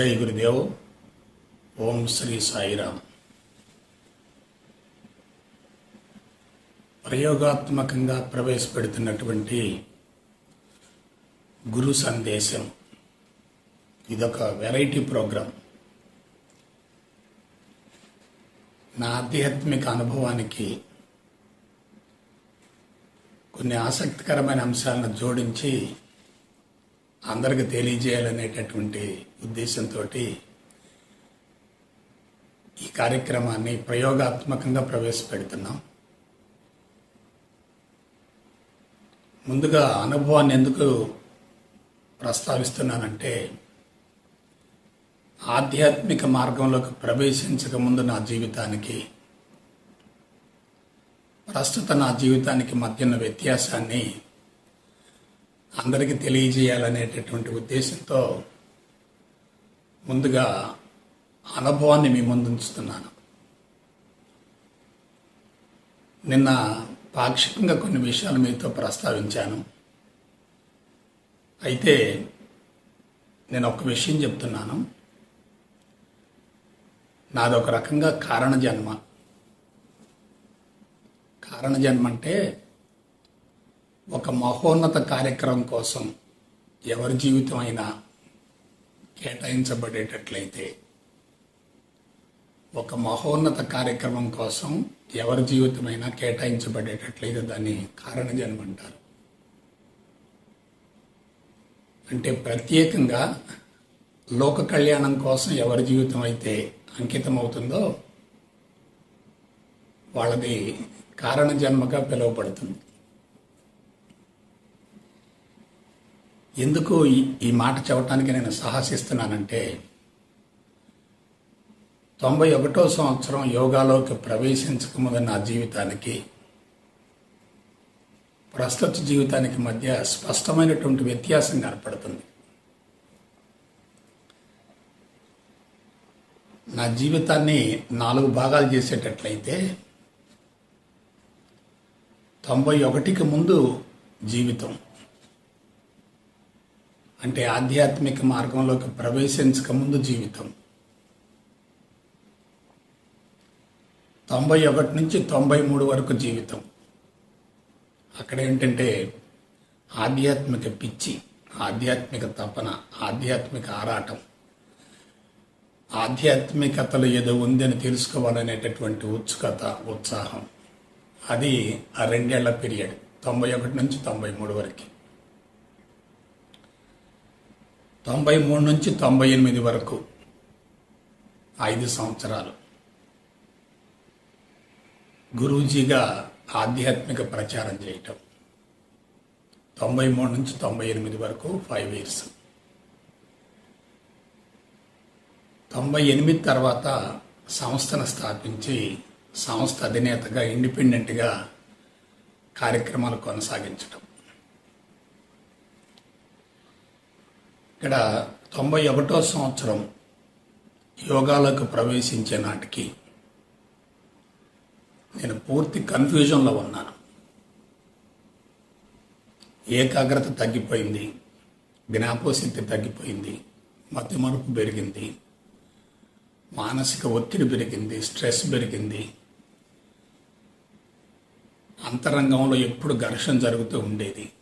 జై గురుదేవ్. ఓం శ్రీ సాయిరామ్. ప్రయోగాత్మకంగా ప్రవేశపెడుతున్నటువంటి గురు సందేశం. ఇదొక వెరైటీ ప్రోగ్రాం. నా ఆధ్యాత్మిక అనుభవానికి కొన్ని ఆసక్తికరమైన అంశాలను జోడించి అందరికి తెలియజేయాలనేటటువంటి ఉద్దేశంతో ఈ కార్యక్రమాన్ని ప్రయోగాత్మకంగా ప్రవేశపెడుతున్నాం. ముందుగా అనుభవాన్ని ఎందుకు ప్రస్తావిస్తున్నానంటే ఆధ్యాత్మిక మార్గంలోకి ప్రవేశించక ముందు నా జీవితానికి ప్రస్తుత నా జీవితానికి మధ్యన వ్యత్యాసాన్ని అందరికీ తెలియజేయాలనేటటువంటి ఉద్దేశంతో ముందుగా అనుభవాన్ని మీ ముందుంచుతున్నాను. నిన్న పాక్షికంగా కొన్ని విషయాలు మీతో ప్రస్తావించాను. అయితే నేను ఒక విషయం చెప్తున్నాను. నాది ఒక రకంగా కారణ జన్మ కారణ జన్మ అంటే ఒక మహోన్నత కార్యక్రమం కోసం ఎవరి జీవితం అయినా కేటాయించబడేటట్లయితే ఒక మహోన్నత కార్యక్రమం కోసం ఎవరి జీవితమైనా కేటాయించబడేటట్లయితే దాన్ని కారణజన్మ అంటారు. అంటే ప్రత్యేకంగా లోక కళ్యాణం కోసం ఎవరి జీవితం అయితే అంకితం అవుతుందో వాళ్ళది కారణ జన్మగా పిలువబడుతుంది. ఎందుకు ఈ- మాట చెప్పడానికి నేను సాహసిస్తున్నానంటే తొంభై ఒకటో సంవత్సరం యోగాలోకి ప్రవేశించకముందు నా జీవితానికి ప్రస్తుత జీవితానికి మధ్య స్పష్టమైనటువంటి వ్యత్యాసం కనపడుతుంది. నా జీవితాన్ని నాలుగు భాగాలు చేసేటట్లయితే తొంభై ఒకటికి ముందు జీవితం అంటే ఆధ్యాత్మిక మార్గంలోకి ప్రవేశించక ముందు జీవితం. తొంభై ఒకటి నుంచి తొంభై మూడు వరకు జీవితం. అక్కడ ఏంటంటే ఆధ్యాత్మిక పిచ్చి ఆధ్యాత్మిక తపన ఆధ్యాత్మిక ఆరాటం. ఆధ్యాత్మికతలో ఏదో ఉందని తెలుసుకోవాలనేటటువంటి ఉత్సుకత ఉత్సాహం. అది ఆ రెండేళ్ళ పీరియడ్ తొంభై ఒకటి నుంచి తొంభై మూడు వరకు. తొంభై మూడు నుంచి తొంభై ఎనిమిది వరకు. ఐదు సంవత్సరాలు. గురూజీగా ఆధ్యాత్మిక ప్రచారం చేయటం. తొంభై మూడు నుంచి తొంభై ఎనిమిది వరకు ఫైవ్ ఇయర్స్. తొంభై ఎనిమిది తర్వాత సంస్థను స్థాపించి సంస్థ అధినేతగా ఇండిపెండెంట్గా కార్యక్రమాలు కొనసాగించడం ఇక్కడ తొంభై ఒకటో సంవత్సరం యోగాలకు ప్రవేశించే నాటికి నేను పూర్తి కన్ఫ్యూజన్లో ఉన్నాను. ఏకాగ్రత తగ్గిపోయింది జ్ఞాపశక్తి తగ్గిపోయింది మతిమరుపు పెరిగింది మానసిక ఒత్తిడి పెరిగింది స్ట్రెస్ పెరిగింది. అంతరంగంలో ఎప్పుడు ఘర్షణ జరుగుతూ ఉండేది.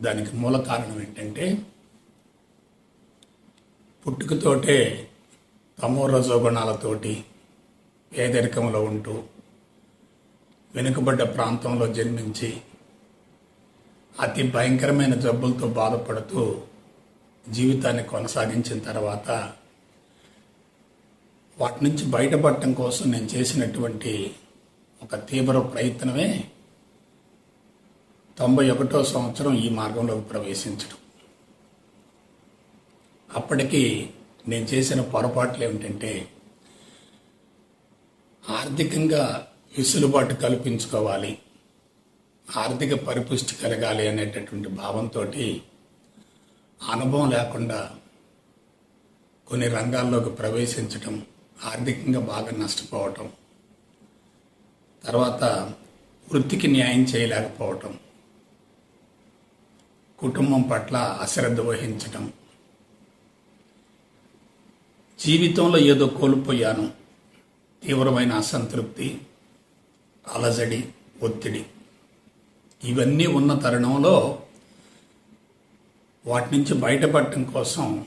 దానికి మూల కారణం ఏంటంటే పుట్టుకతోటే తమో రజోగుణాలతోటి పేదరికంలో ఉంటూ వెనుకబడ్డ ప్రాంతంలో జన్మించి అతి భయంకరమైన జబ్బులతో బాధపడుతూ జీవితాన్ని కొనసాగించిన తర్వాత వాటి నుంచి బయటపడటం కోసం నేను చేసినటువంటి ఒక తీవ్ర ప్రయత్నమే తొంభై ఒకటో సంవత్సరం ఈ మార్గంలోకి ప్రవేశించడం. అప్పటికి నేను చేసిన పొరపాట్లు ఏమిటంటే ఆర్థికంగా వెసులుబాటు కల్పించుకోవాలి. ఆర్థిక పరిపుష్టి కలగాలి అనేటటువంటి భావంతో అనుభవం లేకుండా కొన్ని రంగాల్లోకి ప్రవేశించటం ఆర్థికంగా బాగా నష్టపోవటం తర్వాత వృత్తికి న్యాయం చేయలేకపోవటం కుటుంబం పట్ల అశ్రద్ధ వహించటం జీవితంలో ఏదో కోల్పోయాను. తీవ్రమైన అసంతృప్తి అలజడి ఒత్తిడి. ఇవన్నీ ఉన్న తరుణంలో వాటి నుంచి బయటపడటం కోసం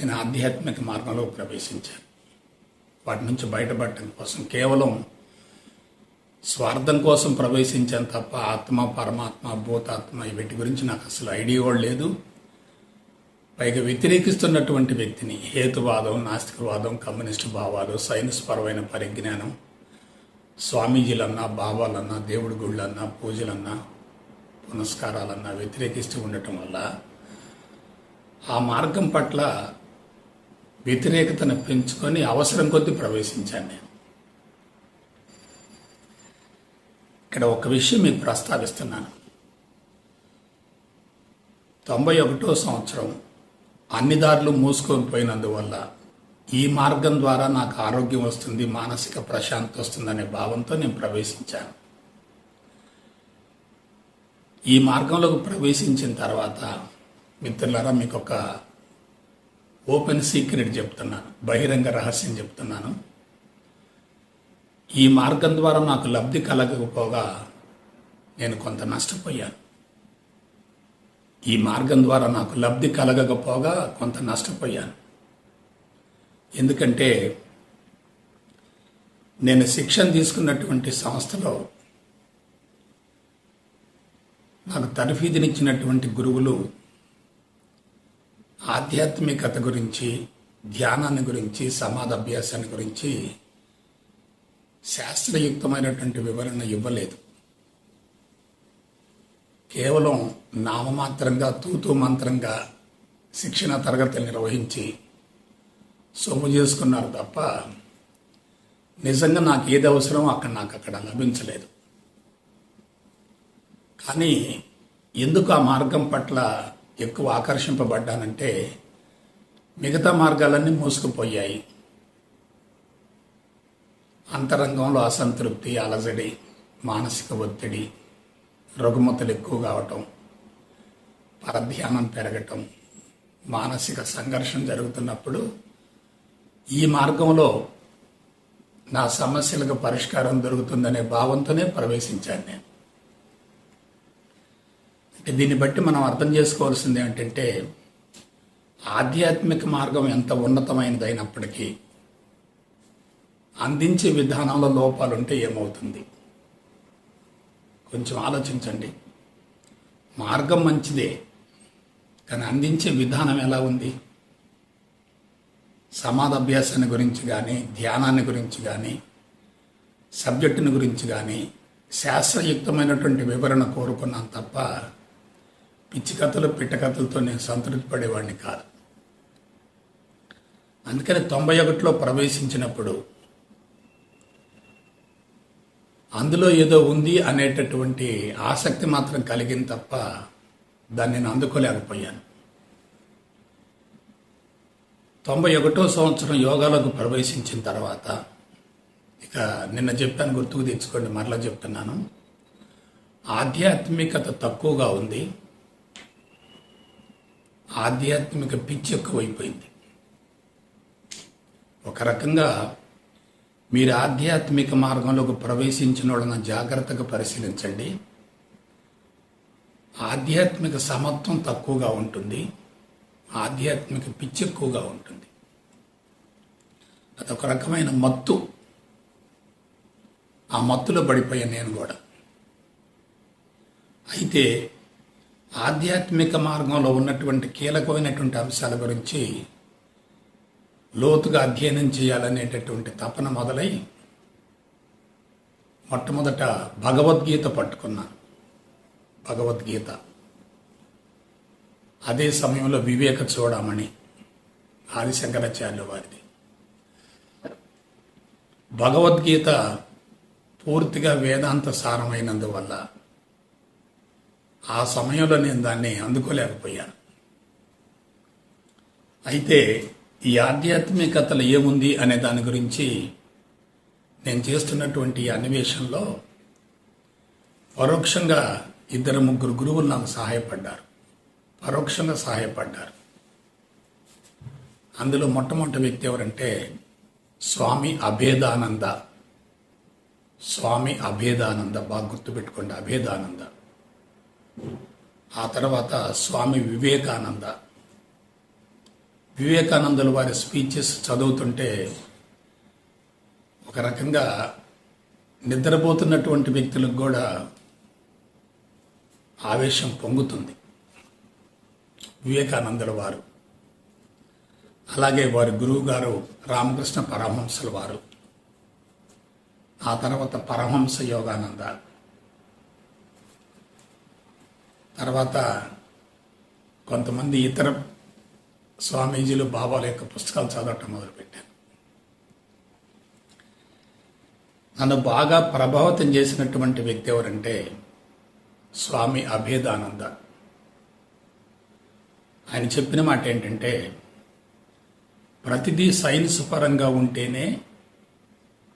నేను ఆధ్యాత్మిక మార్గంలో ప్రవేశించాను. వాటి నుంచి బయటపడటం కోసం కేవలం స్వార్థం కోసం ప్రవేశించాను తప్ప ఆత్మ పరమాత్మ భూతాత్మ వీటి గురించి నాకు అసలు ఐడియా కూడా లేదు. పైగా వ్యతిరేకిస్తున్నటువంటి వ్యక్తిని హేతువాదం నాస్తికవాదం కమ్యూనిస్టు భావాలు సైన్స్ పరమైన పరిజ్ఞానం స్వామీజీలన్నా భావాలన్నా దేవుడి గుళ్ళన్నా పూజలన్నా పునస్కారాలన్నా వ్యతిరేకిస్తూ ఉండటం వల్ల ఆ మార్గం పట్ల వ్యతిరేకతను పెంచుకొని అవసరం కొద్దీ ప్రవేశించాను నేను. ఇక్కడ ఒక విషయం మీకు ప్రస్తావిస్తున్నాను. తొంభై ఒకటో సంవత్సరం అన్ని దారులు మూసుకొని పోయినందువల్ల ఈ మార్గం ద్వారా నాకు ఆరోగ్యం వస్తుంది మానసిక ప్రశాంతి వస్తుందనే భావంతో నేను ప్రవేశించాను. ఈ మార్గంలోకి ప్రవేశించిన తర్వాత మిత్రులారా మీకు ఒక ఓపెన్ సీక్రెట్ చెప్తున్నాను బహిరంగ రహస్యం చెప్తున్నాను. ఈ మార్గం ద్వారా నాకు లబ్ధి కలగకపోగా నేను కొంత నష్టపోయాను. ఈ మార్గం ద్వారా నాకు లబ్ధి కలగకపోగా కొంత నష్టపోయాను. ఎందుకంటే నేను శిక్షణ తీసుకున్నటువంటి సంస్థలో నాకు తర్ఫీదునిచ్చినటువంటి గురువులు ఆధ్యాత్మికత గురించి ధ్యానాన్ని గురించి సమాధాభ్యాసాన్ని గురించి శాస్త్రయుక్తమైనటువంటి వివరణ ఇవ్వలేదు. కేవలం నామమాత్రంగా తూతూ మంత్రంగా శిక్షణ తరగతులు నిర్వహించి సొమ్ము చేసుకున్నారు తప్ప నిజంగా నాకు ఏది అవసరమో అక్కడ నాకు అక్కడ లభించలేదు. కానీ ఎందుకు ఆ మార్గం పట్ల ఎక్కువ ఆకర్షింపబడ్డానంటే మిగతా మార్గాలన్నీ మూసుకుపోయాయి. అంతరంగంలో అసంతృప్తి అలజడి మానసిక ఒత్తిడి రుగ్మతలు ఎక్కువ కావటం పరధ్యానం పెరగటం మానసిక సంఘర్షణ జరుగుతున్నప్పుడు ఈ మార్గంలో నా సమస్యలకు పరిష్కారం దొరుకుతుందనే భావంతోనే ప్రవేశించాను నేను. అంటే దీన్ని బట్టి మనం అర్థం చేసుకోవాల్సింది ఏంటంటే ఆధ్యాత్మిక మార్గం ఎంత ఉన్నతమైనదైనప్పటికీ అందించే విధానంలో లోపాలుంటే ఏమవుతుంది? కొంచెం ఆలోచించండి. మార్గం మంచిదే కానీ అందించే విధానం ఎలా ఉంది? సమాధాభ్యాసాన్ని గురించి కానీ ధ్యానాన్ని గురించి కానీ సబ్జెక్టుని గురించి కానీ శాస్త్రయుక్తమైనటువంటి వివరణ కోరుకున్నాను తప్ప పిచ్చి కథలు పిట్ట కథలతో నేను సంతృప్తి పడేవాడిని కాదు. అందుకని తొంభై ఒకటిలో ప్రవేశించినప్పుడు అందులో ఏదో ఉంది అనేటటువంటి ఆసక్తి మాత్రం కలిగింది తప్ప దాన్ని నేను అందుకోలేకపోయాను. తొంభై ఒకటో సంవత్సరం యోగాలకు ప్రవేశించిన తర్వాత ఇక నిన్న చెప్పాను గుర్తుకు తెచ్చుకోండి మరలా చెప్తున్నాను. ఆధ్యాత్మికత తక్కువగా ఉంది. ఆధ్యాత్మిక పిచ్చి ఎక్కువైపోయింది ఒక రకంగా మీరు ఆధ్యాత్మిక మార్గంలోకి ప్రవేశించిన వాళ్ళని జాగ్రత్తగా పరిశీలించండి. ఆధ్యాత్మిక సమత్వం తక్కువగా ఉంటుంది. ఆధ్యాత్మిక పిచ్చి ఎక్కువగా ఉంటుంది. అదొక రకమైన మత్తు. ఆ మత్తులో పడిపోయాను నేను కూడా. అయితే ఆధ్యాత్మిక మార్గంలో ఉన్నటువంటి కీలకమైనటువంటి అంశాల గురించి లోతుగా అధ్యయనం చేయాలనేటటువంటి తపన మొదలై మొట్టమొదట భగవద్గీత పట్టుకున్నాను. భగవద్గీత. అదే సమయంలో వివేక చూడమని ఆదిశంకరాచార్యుల వారిది. భగవద్గీత పూర్తిగా వేదాంత సారమైనందువల్ల ఆ సమయంలో నేను దాన్ని అందుకోలేకపోయాను. అయితే ఈ ఆధ్యాత్మికతలు ఏముంది అనే దాని గురించి నేను చేస్తున్నటువంటి అన్వేషణలో పరోక్షంగా ఇద్దరు ముగ్గురు గురువులు నాకు సహాయపడ్డారు. పరోక్షంగా సహాయపడ్డారు. అందులో మొట్టమొదటి వ్యక్తి ఎవరంటే స్వామి అభేదానంద. స్వామి అభేదానంద బాగా గుర్తుపెట్టుకోండి అభేదానంద. ఆ తర్వాత స్వామి వివేకానంద. వివేకానందుల వారి స్పీచెస్ చదువుతుంటే ఒక రకంగా నిద్రపోతున్నటువంటి వ్యక్తులకు కూడా ఆవేశం పొంగుతుంది. వివేకానందుల వారు అలాగే వారి గురువు గారు రామకృష్ణ పరమహంసల వారు ఆ తర్వాత పరమహంస యోగానంద తర్వాత కొంతమంది ఇతర స్వామీజీలు బాబాల యొక్క పుస్తకాలు చదవటం మొదలుపెట్టాను నన్ను బాగా ప్రభావితం చేసినటువంటి వ్యక్తి ఎవరంటే స్వామి అభేదానంద. ఆయన చెప్పిన మాట ఏంటంటే ప్రతిదీ సైన్స్ పరంగా ఉంటేనే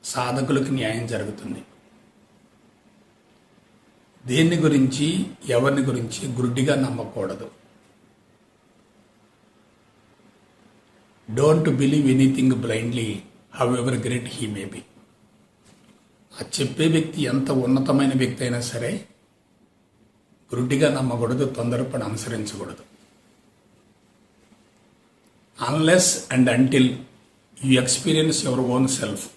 సాధకులకు న్యాయం జరుగుతుంది. దేన్ని గురించి ఎవరిని గురించి గుడ్డిగా నమ్మకూడదు. Don't believe anything blindly however great he may be ఆ చెప్పే వ్యక్తి ఎంత ఉన్నతమైన వ్యక్తి అయినా సరే గురుడిగా నమ్మకూడదు తొందరపడి అనుసరించకూడదు. Unless and until you experience your own self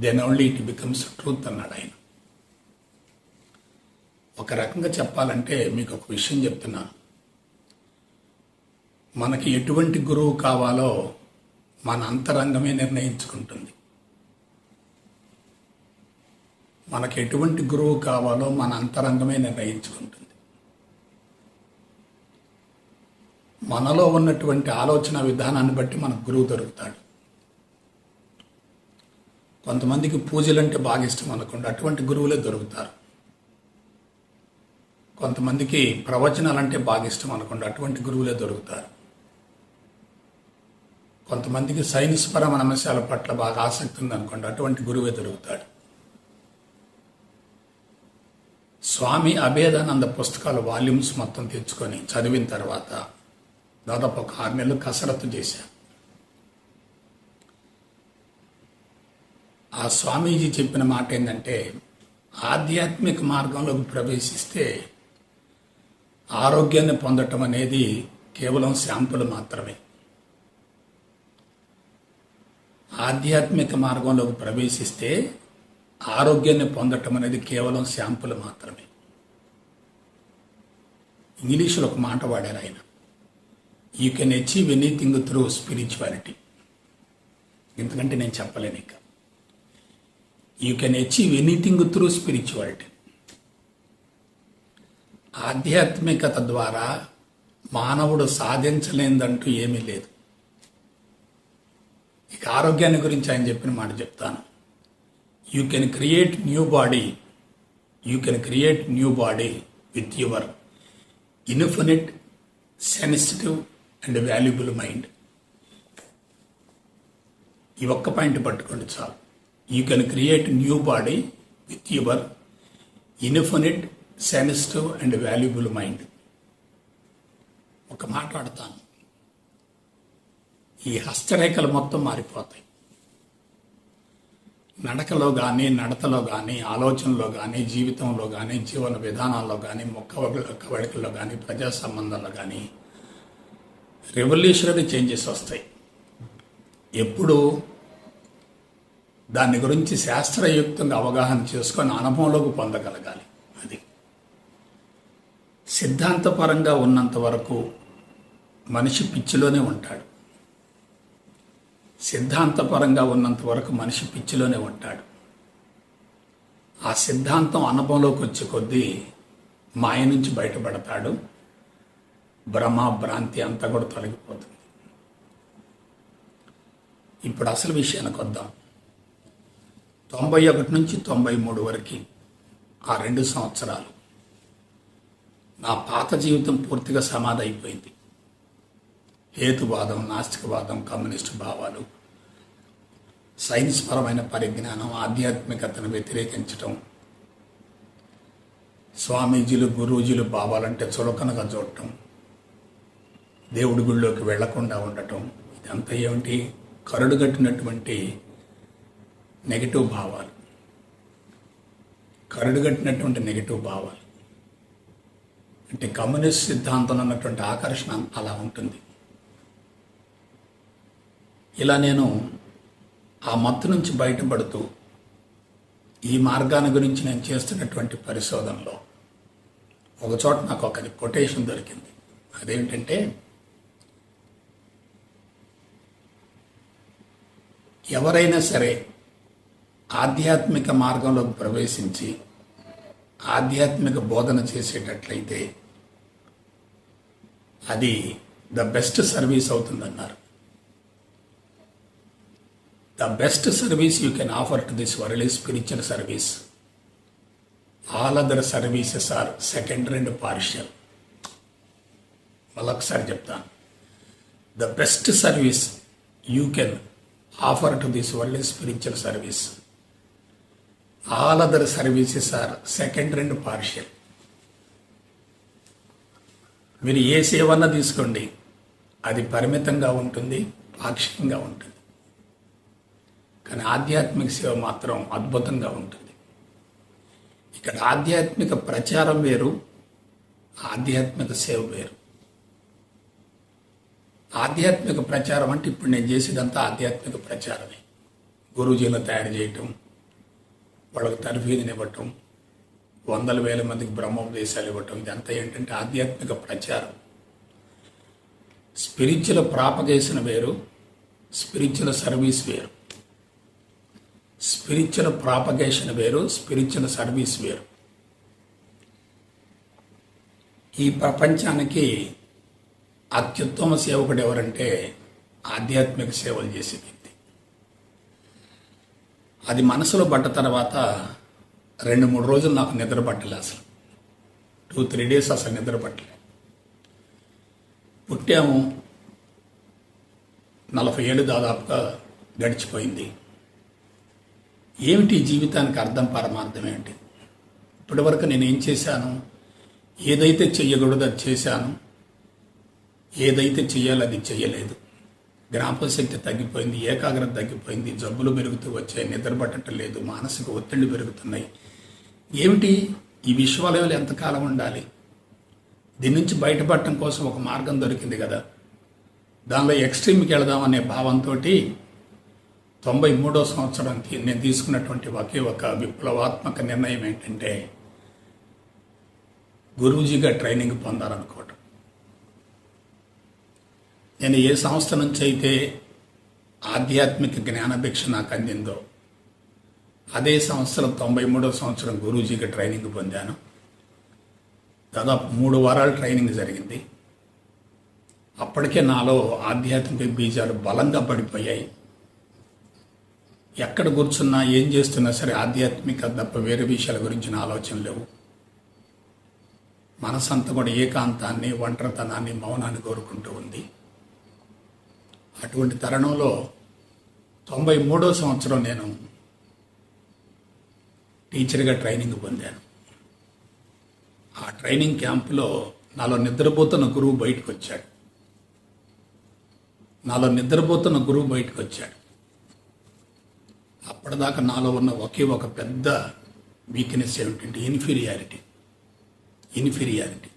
then only it becomes truth అన్నాడు ఆయన. ఒక రకంగా చెప్పాలంటే మీకు ఒక విషయం చెప్తున్నా. మనకి ఎటువంటి గురువు కావాలో మన అంతరంగమే నిర్ణయించుకుంటుంది. మనకు ఎటువంటి గురువు కావాలో మన అంతరంగమే నిర్ణయించుకుంటుంది. మనలో ఉన్నటువంటి ఆలోచన విధానాన్ని బట్టి మనకు గురువు దొరుకుతాడు. కొంతమందికి పూజలు అంటే బాగా ఇష్టం అనుకోండి అటువంటి గురువులే దొరుకుతారు. కొంతమందికి ప్రవచనాలు అంటే బాగా ఇష్టం అనుకోండి అటువంటి గురువులే దొరుకుతారు. కొంతమందికి సైన్స్ పరమైన అంశాల పట్ల బాగా ఆసక్తి ఉందనుకోండి అటువంటి గురువే దొరుకుతాడు. స్వామి అభేదానంద పుస్తకాలు వాల్యూమ్స్ మొత్తం తెచ్చుకొని చదివిన తర్వాత దాదాపు ఒక ఆరు నెలలు కసరత్తు చేశాను ఆ స్వామీజీ చెప్పిన మాట ఏంటంటే ఆధ్యాత్మిక మార్గంలోకి ప్రవేశిస్తే ఆరోగ్యాన్ని పొందటం అనేది కేవలం శాంపుల్ మాత్రమే. ఆధ్యాత్మిక మార్గంలోకి ప్రవేశిస్తే ఆరోగ్యాన్ని పొందటం అనేది కేవలం శాంపుల్ మాత్రమే. ఇంగ్లీషులో ఒక మాట వాడారు ఆయన. You can achieve anything through spirituality ఎందుకంటే నేను చెప్పలేను ఇక. You can achieve anything through spirituality ఆధ్యాత్మికత ద్వారా మానవుడు సాధించలేదంటూ ఏమీ లేదు. ఇక ఆరోగ్యాన్ని గురించి ఆయన చెప్పిన మాట చెప్తాను. You can create new body you can create new body with your infinite sensitive and valuable mind ఈ ఒక్క పాయింట్ పట్టుకోండి చాలు. You can create new body with your infinite sensitive and valuable mind ఒక మాట్లాడతాను ఈ హస్తరేఖలు మొత్తం మారిపోతాయి. నడకలో కానీ నడతలో కానీ ఆలోచనలో కానీ జీవితంలో కానీ జీవన విధానాల్లో కానీ మొక్క కవడికల్లో కానీ ప్రజా సంబంధాల్లో కానీ రెవల్యూషనరీ చేంజెస్ వస్తాయి. ఎప్పుడు దాని గురించి శాస్త్రయుక్తంగా అవగాహన చేసుకొని అనుభవంలోకి పొందగలగాలి. అది సిద్ధాంతపరంగా ఉన్నంత వరకు మనిషి పిచ్చిలోనే ఉంటాడు. సిద్ధాంతపరంగా ఉన్నంత వరకు మనిషి పిచ్చిలోనే ఉంటాడు. ఆ సిద్ధాంతం అనుభవంలోకి వచ్చే కొద్దీ మాయ నుంచి బయటపడతాడు. భ్రమ భ్రాంతి అంతా కూడా తొలగిపోతుంది. ఇప్పుడు అసలు విషయానికి వద్దాం. తొంభై ఒకటి నుంచి తొంభై మూడు వరకు ఆ రెండు సంవత్సరాలు నా పాత జీవితం పూర్తిగా సమాధి అయిపోయింది. హేతువాదం నాస్తికవాదం కమ్యూనిస్టు భావాలు సైన్స్ పరమైన పరిజ్ఞానం ఆధ్యాత్మికతను వ్యతిరేకించటం స్వామీజీలు గురూజీలు భావాలంటే చులకనగా చూడటం దేవుడి గుళ్ళోకి వెళ్ళకుండా ఉండటం ఇదంతా ఏమిటి? కరుడుగట్టినటువంటి నెగిటివ్ భావాలు. కరుడుగట్టినటువంటి నెగిటివ్ భావాలు. అంటే కమ్యూనిస్ట్ సిద్ధాంతంలో ఉన్నటువంటి ఆకర్షణ అలా ఉంటుంది. ఇలా నేను ఆ మత్తు నుంచి బయటపడుతూ ఈ మార్గాన్ని గురించి నేను చేస్తున్నటువంటి పరిశోధనలో ఒక చోట నాకు ఒక కొటేషన్ దొరికింది. అదేంటంటే ఎవరైనా సరే ఆధ్యాత్మిక మార్గంలోకి ప్రవేశించి ఆధ్యాత్మిక బోధన చేసేటట్లయితే అది the best service అవుతుందన్నారు. The best service you can offer to this world is spiritual service all other services are secondary and partial మళ్ళొకసారి చెప్తాను the best service you can offer to this world is spiritual service all other services are secondary and partial మీరు ఏ సేవన్నా తీసుకోండి. అది పరిమితంగా ఉంటుంది పాక్షికంగా ఉంటుంది. కానీ ఆధ్యాత్మిక సేవ మాత్రం అద్భుతంగా ఉంటుంది. ఇక్కడ ఆధ్యాత్మిక ప్రచారం వేరు ఆధ్యాత్మిక సేవ వేరు. ఆధ్యాత్మిక ప్రచారం అంటే ఇప్పుడు నేను చేసేదంతా ఆధ్యాత్మిక ప్రచారమే. గురూజీలను తయారు చేయటం వాళ్ళకి తర్ఫీదుని ఇవ్వటం వందల వేల మందికి బ్రహ్మోపదేశాలు ఇవ్వటం ఇదంతా ఏంటంటే ఆధ్యాత్మిక ప్రచారం. స్పిరిచువల్ ప్రాపగేషన్ వేరు స్పిరిచువల్ సర్వీస్ వేరు. స్పిరిచువల్ ప్రాపగేషన్ వేరు స్పిరిచువల్ సర్వీస్ వేరు. ఈ ప్రపంచానికి అత్యుత్తమ సేవకుడు ఎవరంటే ఆధ్యాత్మిక సేవలు చేసే వ్యక్తి. అది మనసులో పడ్డ తర్వాత రెండు మూడు రోజులు నాకు నిద్ర పట్టలే అసలు. టూ త్రీ డేస్ అసలు నిద్ర పట్టలే. పుట్టాము నలభై ఏళ్ళు దాదాపుగా గడిచిపోయింది. ఏమిటి జీవితానికి అర్థం పరమార్థం ఏమిటి? ఇప్పటివరకు నేను ఏం చేశాను? ఏదైతే చెయ్యకూడదు అది చేశాను. ఏదైతే చెయ్యాలో అది చేయలేదు జ్ఞాపకశక్తి తగ్గిపోయింది ఏకాగ్రత తగ్గిపోయింది జబ్బులు పెరుగుతూ వచ్చాయి నిద్ర పట్టడం లేదు మానసిక ఒత్తిళ్ళు పెరుగుతున్నాయి. ఏమిటి? ఈ విశ్వాలయంలో ఎంతకాలం ఉండాలి? దీని నుంచి బయటపడటం కోసం ఒక మార్గం దొరికింది కదా. దానిలో ఎక్స్ట్రీమ్కి వెళదామనే భావంతో తొంభై మూడో సంవత్సరానికి నేను తీసుకున్నటువంటి ఒకే ఒక విప్లవాత్మక నిర్ణయం ఏంటంటే గురూజీగా ట్రైనింగ్ పొందాలనుకోవటం. నేను ఏ సంస్థ నుంచి అయితే ఆధ్యాత్మిక జ్ఞానభిక్ష నాకు అందిందో అదే సంవత్సరం తొంభై మూడో సంవత్సరం గురూజీగా ట్రైనింగ్ పొందాను. దాదాపు మూడు వారాలు ట్రైనింగ్ జరిగింది. అప్పటికే నాలో ఆధ్యాత్మిక బీజాలు బలంగా పడిపోయాయి. ఎక్కడ కూర్చున్నా ఏం చేస్తున్నా సరే ఆధ్యాత్మిక తప్ప వేరే విషయాల గురించిన ఆలోచన లేవు. మనసంతా కూడా ఏకాంతాన్ని ఒంటరితనాన్ని మౌనాన్ని కోరుకుంటూ ఉంది. అటువంటి తరుణంలో తొంభై మూడో సంవత్సరం నేను టీచర్గా ట్రైనింగ్ పొందాను. ఆ ట్రైనింగ్ క్యాంపులో నాలో నిద్రపోతున్న గురువు బయటకు వచ్చాడు నాలో నిద్రపోతున్న గురువు బయటకు వచ్చాడు అప్పటిదాకా నాలో ఉన్న ఒకే ఒక పెద్ద వీక్నెస్ ఏమిటంటే ఇన్ఫీరియారిటీ ఇన్ఫీరియారిటీ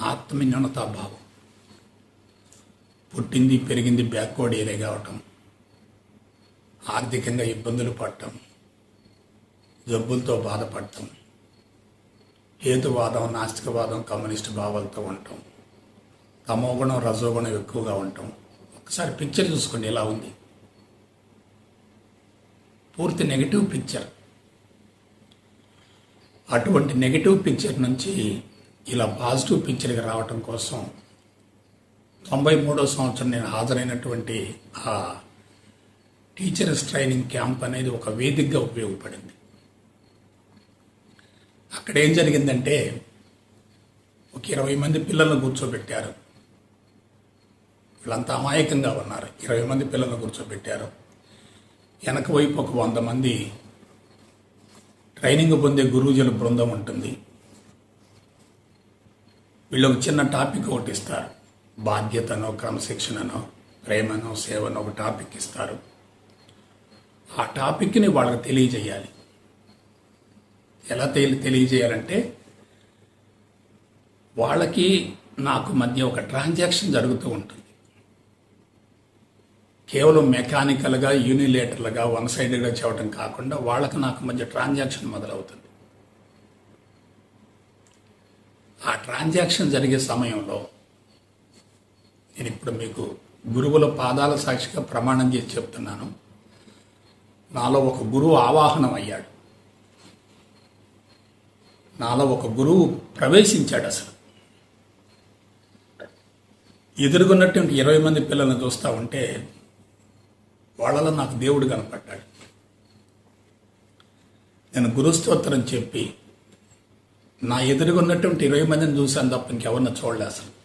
ఆత్మన్యూనతాభావం. పుట్టింది పెరిగింది బ్యాక్వర్డ్ ఏరియా కావటం ఆర్థికంగా ఇబ్బందులు పడటం. జబ్బులతో బాధపడటం. హేతువాదం నాస్తికవాదం కమ్యూనిస్ట్ భావాలతో ఉండటం. తమోగుణం రజోగుణం ఎక్కువగా ఉండటం. ఒకసారి పిక్చర్ చూసుకోండి ఎలా ఉంది? పూర్తి నెగిటివ్ పిక్చర్ అటువంటి నెగిటివ్ పిక్చర్ నుంచి ఇలా పాజిటివ్ పిక్చర్కి రావటం కోసం తొంభై మూడో సంవత్సరం నేను హాజరైనటువంటి ఆ టీచర్స్ ట్రైనింగ్ క్యాంప్ అనేది ఒక వేదికగా ఉపయోగపడింది. అక్కడ ఏం జరిగిందంటే ఒక ఇరవై మంది పిల్లలను కూర్చోబెట్టారు. వీళ్ళంతా అమాయకంగా ఉన్నారు. ఇరవై మంది పిల్లలను కూర్చోబెట్టారు. వెనక వైపు ఒక వంద మంది ట్రైనింగ్ పొందే గురూజుల బృందం ఉంటుంది. వీళ్ళు ఒక చిన్న టాపిక్ ఒకటి ఇస్తారు. బాధ్యతనో క్రమశిక్షణనో ప్రేమనో సేవను ఒక టాపిక్ ఇస్తారు. ఆ టాపిక్ని వాళ్ళకి తెలియజేయాలి. ఎలా తెలి తెలియజేయాలంటే వాళ్ళకి నాకు మధ్య ఒక ట్రాన్సాక్షన్ జరుగుతూ ఉంటుంది. కేవలం మెకానికల్గా యూనిలేటర్లుగా వన్ సైడెడ్గా చెప్పడం కాకుండా వాళ్ళకి నాకు మధ్య ట్రాన్సాక్షన్ మొదలవుతుంది. ఆ ట్రాన్సాక్షన్ జరిగే సమయంలో నేను ఇప్పుడు మీకు గురువుల పాదాల సాక్షిగా ప్రమాణం చేసి చెప్తున్నాను. నాలో ఒక గురువు ఆవాహనం అయ్యాడు. నాలో ఒక గురువు ప్రవేశించాడు అసలు. ఎదురుగున్నటువంటి ఇరవై మంది పిల్లల్ని చూస్తూ ఉంటే వాళ్ళలో నాకు దేవుడు కనపడ్డాడు. నేను గురుస్తోత్రం చెప్పి నా ఎదురుగా ఉన్నటువంటి ఇరవై మందిని చూశాను తప్ప ఇంకెవరిని చూడలే అసలు.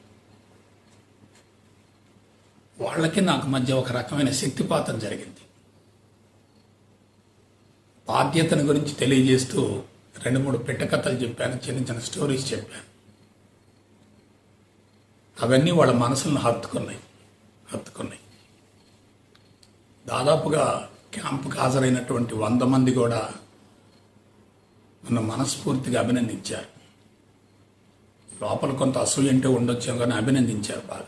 వాళ్ళకి నాకు మధ్య ఒక రకమైన శక్తిపాతం జరిగింది. బాధ్యతను గురించి తెలియజేస్తూ రెండు మూడు పెట్టకథలు చెప్పాను చిన్న చిన్న స్టోరీస్ చెప్పాను. అవన్నీ వాళ్ళ మనసులను హత్తుకున్నాయి హత్తుకున్నాయి. దాదాపుగా క్యాంపుకు హాజరైనటువంటి వంద మంది కూడా నన్ను మనస్ఫూర్తిగా అభినందించారు. లోపల కొంత అసూయ అంటే ఉండొచ్చాం కానీ అభినందించారు బాగా.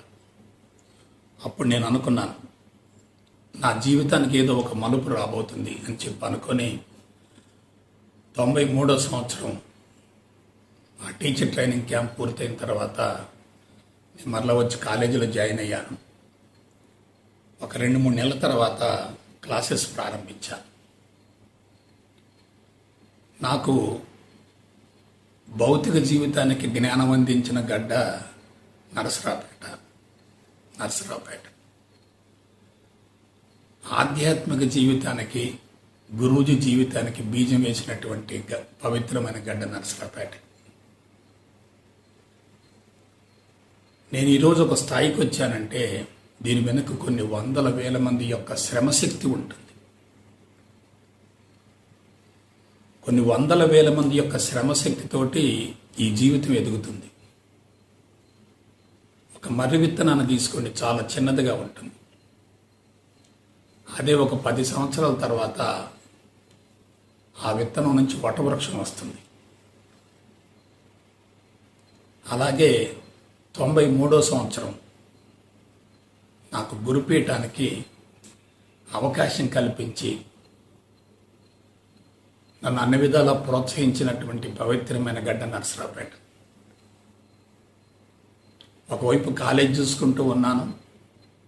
అప్పుడు నేను అనుకున్నాను నా జీవితానికి ఏదో ఒక మలుపు రాబోతుంది అని చెప్పి అనుకొని తొంభై మూడో సంవత్సరం ఆ టీచర్ ట్రైనింగ్ క్యాంప్ పూర్తయిన తర్వాత నేను మరలా వచ్చి కాలేజీలో జాయిన్ అయ్యాను. ఒక రెండు మూడు నెలల తర్వాత క్లాసెస్ ప్రారంభించాను. నాకు భౌతిక జీవితానికి జ్ఞానం అందించిన గడ్డ నరసరావుపేట నరసరావుపేట. ఆధ్యాత్మిక జీవితానికి గురూజీ జీవితానికి బీజం వేసినటువంటి గ- పవిత్రమైన గడ్డ నరసరావుపేట. నేను ఈరోజు ఒక స్థాయికి వచ్చానంటే దీని వెనుక కొన్ని వందల వేల మంది యొక్క శ్రమశక్తి ఉంటుంది. కొన్ని వందల వేల మంది యొక్క శ్రమశక్తితోటి ఈ జీవితం ఎదుగుతుంది. ఒక మర్రి విత్తనాన్ని తీసుకోండి చాలా చిన్నదిగా ఉంటుంది. అదే ఒక పది సంవత్సరాల తర్వాత ఆ విత్తనం నుంచి వటవృక్షం వస్తుంది. అలాగే తొంభై మూడో సంవత్సరం నాకు గురుపీఠానికి అవకాశం కల్పించి నన్ను అన్ని విధాలా ప్రోత్సహించినటువంటి పవిత్రమైన గడ్డ నరసరావుపేట. ఒకవైపు కాలేజ్ చూసుకుంటూ ఉన్నాను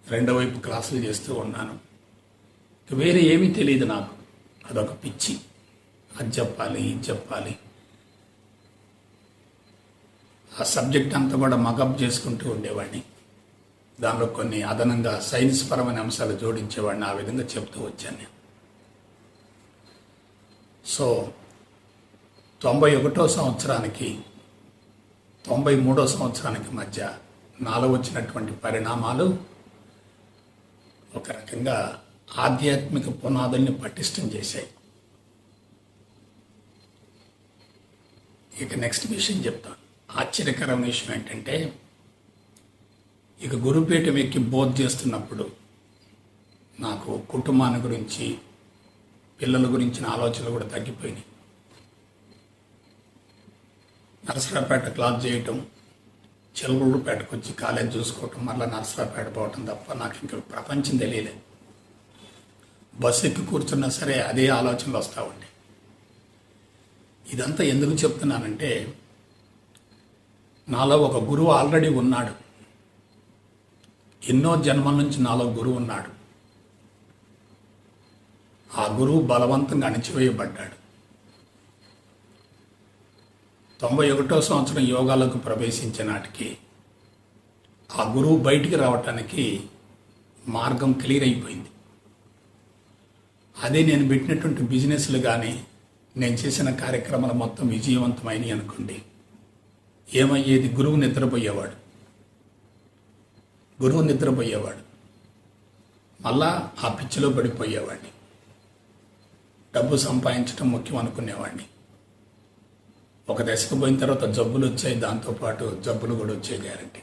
రెండో వైపు క్లాసులు చేస్తూ ఉన్నాను. వేరే ఏమీ తెలియదు నాకు. అదొక పిచ్చి. అది చెప్పాలి ఇది చెప్పాలి. ఆ సబ్జెక్ట్ అంతా కూడా మగప్ చేసుకుంటూ ఉండేవాడిని. దానిలో కొన్ని అదనంగా సైన్స్ పరమైన అంశాలు జోడించేవాడిని ఆ విధంగా చెప్తూ వచ్చాను నేను. సో తొంభై ఒకటో సంవత్సరానికి తొంభై మూడో సంవత్సరానికి మధ్య నాలో వచ్చినటువంటి పరిణామాలు ఒక రకంగా ఆధ్యాత్మిక పునాదుల్ని పటిష్టం చేశాయి. ఇక నెక్స్ట్ విషయం చెప్తాను. ఆశ్చర్యకరమైన విషయం ఏంటంటే ఇక గురుపీఠం ఎక్కి బోధ చేస్తున్నప్పుడు నాకు కుటుంబాన్ని గురించి పిల్లల గురించిన ఆలోచనలు కూడా తగ్గిపోయినాయి. నరసరాపేట క్లాస్ చేయటం చెలగూరుపేటకు వచ్చి కాలేజ్ చూసుకోవటం మళ్ళీ నరసరాపేట పోవటం తప్ప నాకు ఇంక ప్రపంచం తెలియలేదు బస్సు ఎక్కి కూర్చున్నా సరే అదే ఆలోచనలు వస్తూ ఉండే ఇదంతా ఎందుకు చెప్తున్నానంటే నాలో ఒక గురువు ఆల్రెడీ ఉన్నాడు. ఎన్నో జన్మల నుంచి నాలో గురువు ఉన్నాడు. ఆ గురువు బలవంతంగా అణిచివేయబడ్డాడు. తొంభై ఒకటో సంవత్సరం యోగాలకు ప్రవేశించే నాటికి ఆ గురువు బయటికి రావటానికి మార్గం క్లియర్ అయిపోయింది. అదే నేను పెట్టినటువంటి బిజినెస్లు కానీ నేను చేసిన కార్యక్రమాలు మొత్తం విజయవంతమైనవి అనుకోండి. ఏమయ్యేది? గురువు నిద్రపోయేవాడు. గురువు నిద్రపోయేవాడు. మళ్ళా ఆ పిచ్చిలో పడిపోయేవాడిని. డబ్బు సంపాదించడం ముఖ్యం అనుకునేవాడిని. ఒక దశకు పోయిన తర్వాత జబ్బులు వచ్చాయి దాంతోపాటు జబ్బులు కూడా వచ్చే గ్యారంటీ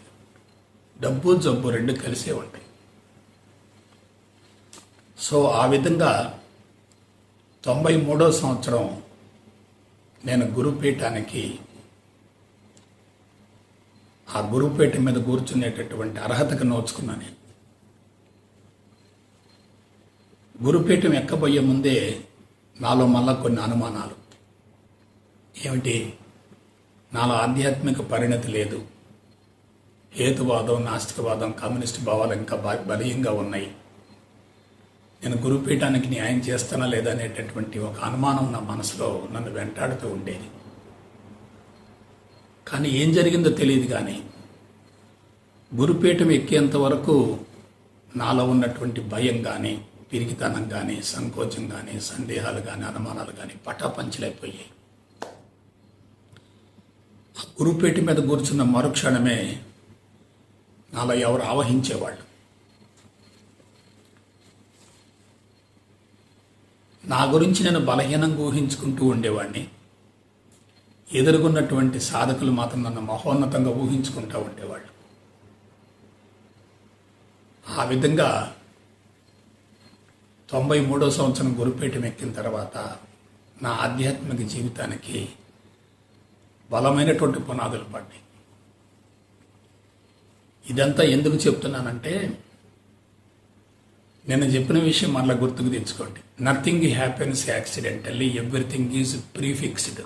డబ్బు జబ్బు రెండు కలిసే ఉంటాయి. సో ఆ విధంగా తొంభై మూడో సంవత్సరం నేను గురుపీఠానికి ఆ గురుపీఠం మీద కూర్చునేటటువంటి అర్హతకు నోచుకున్నాను నేను. గురుపీఠం ఎక్కబోయే ముందే నాలో మళ్ళా కొన్ని అనుమానాలు. ఏమిటి? నాలో ఆధ్యాత్మిక పరిణతి లేదు. హేతువాదం నాస్తికవాదం కమ్యూనిస్ట్ భావాలు ఇంకా బలీయంగా ఉన్నాయి. నేను గురుపీఠానికి న్యాయం చేస్తానా లేదా అనేటటువంటి ఒక అనుమానం నా మనసులో నన్ను వెంటాడుతూ ఉండేది. కానీ ఏం జరిగిందో తెలియదు కానీ గురుపీఠం ఎక్కేంత వరకు నాలో ఉన్నటువంటి భయం కానీ పిరికితనం కానీ సంకోచం కానీ సందేహాలు కానీ అనుమానాలు కానీ పటాపంచలైపోయాయి. ఆ గురుపేట మీద కూర్చున్న మరుక్షణమే నాలో ఎవరు ఆవహించేవాళ్ళు. నా గురించి నేను బలహీనంగా ఊహించుకుంటూ ఉండేవాడిని. ఎదుర్కొన్నటువంటి సాధకులు మాత్రం నన్ను మహోన్నతంగా ఊహించుకుంటూ ఉండేవాళ్ళు. ఆ విధంగా తొంభై మూడో సంవత్సరం గురుపీఠం ఎక్కిన తర్వాత నా ఆధ్యాత్మిక జీవితానికి బలమైనటువంటి పునాదులు పడ్డాయి. ఇదంతా ఎందుకు చెప్తున్నానంటే నేను చెప్పిన విషయం మళ్ళీ గుర్తుకు తెచ్చుకోండి. Nothing happens accidentally everything is prefixed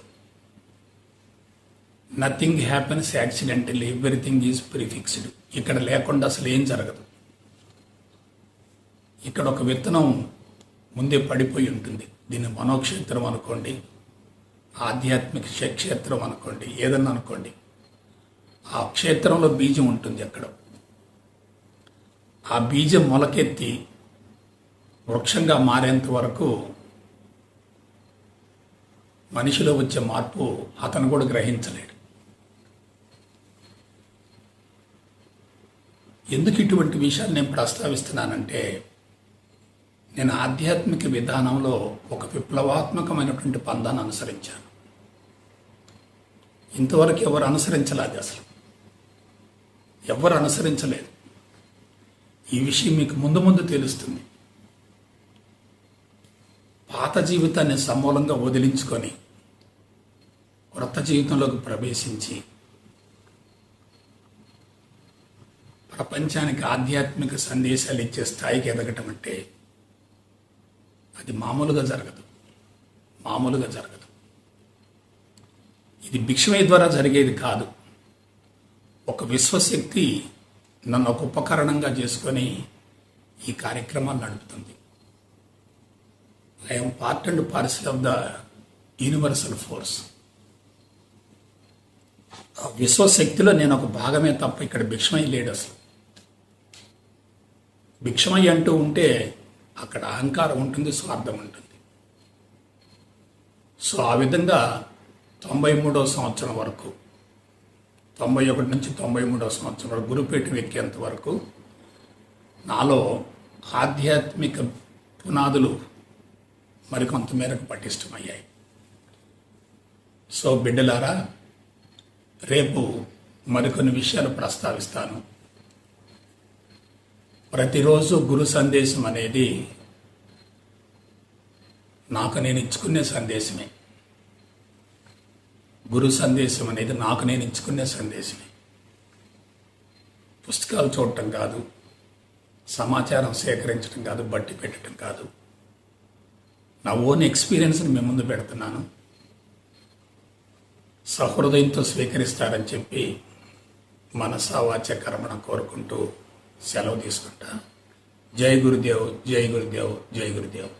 nothing happens accidental everything is prefixed ఇక్కడ లేకుండా అసలు ఏం జరగదు. ఇక్కడ ఒక విత్తనం ముందే పడిపోయి ఉంటుంది. దీన్ని మనోక్షేత్రం అనుకోండి ఆధ్యాత్మిక క్షేత్రం అనుకోండి ఏదన్నా అనుకోండి. ఆ క్షేత్రంలో బీజం ఉంటుంది అక్కడ. ఆ బీజం మొలకెత్తి వృక్షంగా మారేంత వరకు మనిషిలో వచ్చే మార్పు అతను కూడా గ్రహించలేడు. ఎందుకు ఇటువంటి విషయాలు నేను ప్రస్తావిస్తున్నానంటే నేను ఆధ్యాత్మిక విధానంలో ఒక విప్లవాత్మకమైనటువంటి పందాన్ని అనుసరించాను. ఇంతవరకు ఎవరు అనుసరించలేదు అసలు. ఎవరు అనుసరించలేదు. ఈ విషయం మీకు ముందు ముందు తెలుస్తుంది. పాత జీవితాన్ని సమూలంగా వదిలించుకొని క్రొత్త జీవితంలోకి ప్రవేశించి ప్రపంచానికి ఆధ్యాత్మిక సందేశాలు ఇచ్చే స్థాయికి ఎదగటం అంటే అది మామూలుగా జరగదు. మామూలుగా జరగదు. ఇది భిక్షమయ ద్వారా జరిగేది కాదు. ఒక విశ్వశక్తి నన్ను ఒక ఉపకరణంగా చేసుకొని ఈ కార్యక్రమాలు నడుపుతుంది. I'm part and parcel of the universal force ఆ విశ్వశక్తిలో నేను ఒక భాగమే తప్ప ఇక్కడ భిక్షమై లేడు అసలు. భిక్షమయ్య అంటూ ఉంటే అక్కడ అహంకారం ఉంటుంది స్వార్థం ఉంటుంది. సో ఆ విధంగా తొంభై మూడవ సంవత్సరం వరకు తొంభై ఒకటి నుంచి తొంభై మూడవ సంవత్సరం వరకు గురుపీఠం ఎక్కేంత వరకు నాలో ఆధ్యాత్మిక పునాదులు మరికొంత మేరకు పటిష్టమయ్యాయి. సో బిడ్డలారా రేపు మరికొన్ని విషయాలు ప్రస్తావిస్తాను. ప్రతిరోజు గురు సందేశం అనేది నాకు నేను ఇచ్చుకునే సందేశమే. గురు సందేశం అనేది నాకు నేను ఇచ్చుకునే సందేశమే. పుస్తకాలు చూడటం కాదు సమాచారం సేకరించడం కాదు బట్టి పెట్టడం కాదు. నా ఓన్ ఎక్స్పీరియన్స్ని మేము ముందు పెడుతున్నాను. సహృదయంతో స్వీకరిస్తారని చెప్పి మనసావాచ్య కర్మణ కోరుకుంటూ సెలవు తీసుకుంటా. జై గురుదేవ్ జై గురుదేవ్ జై గురుదేవ్.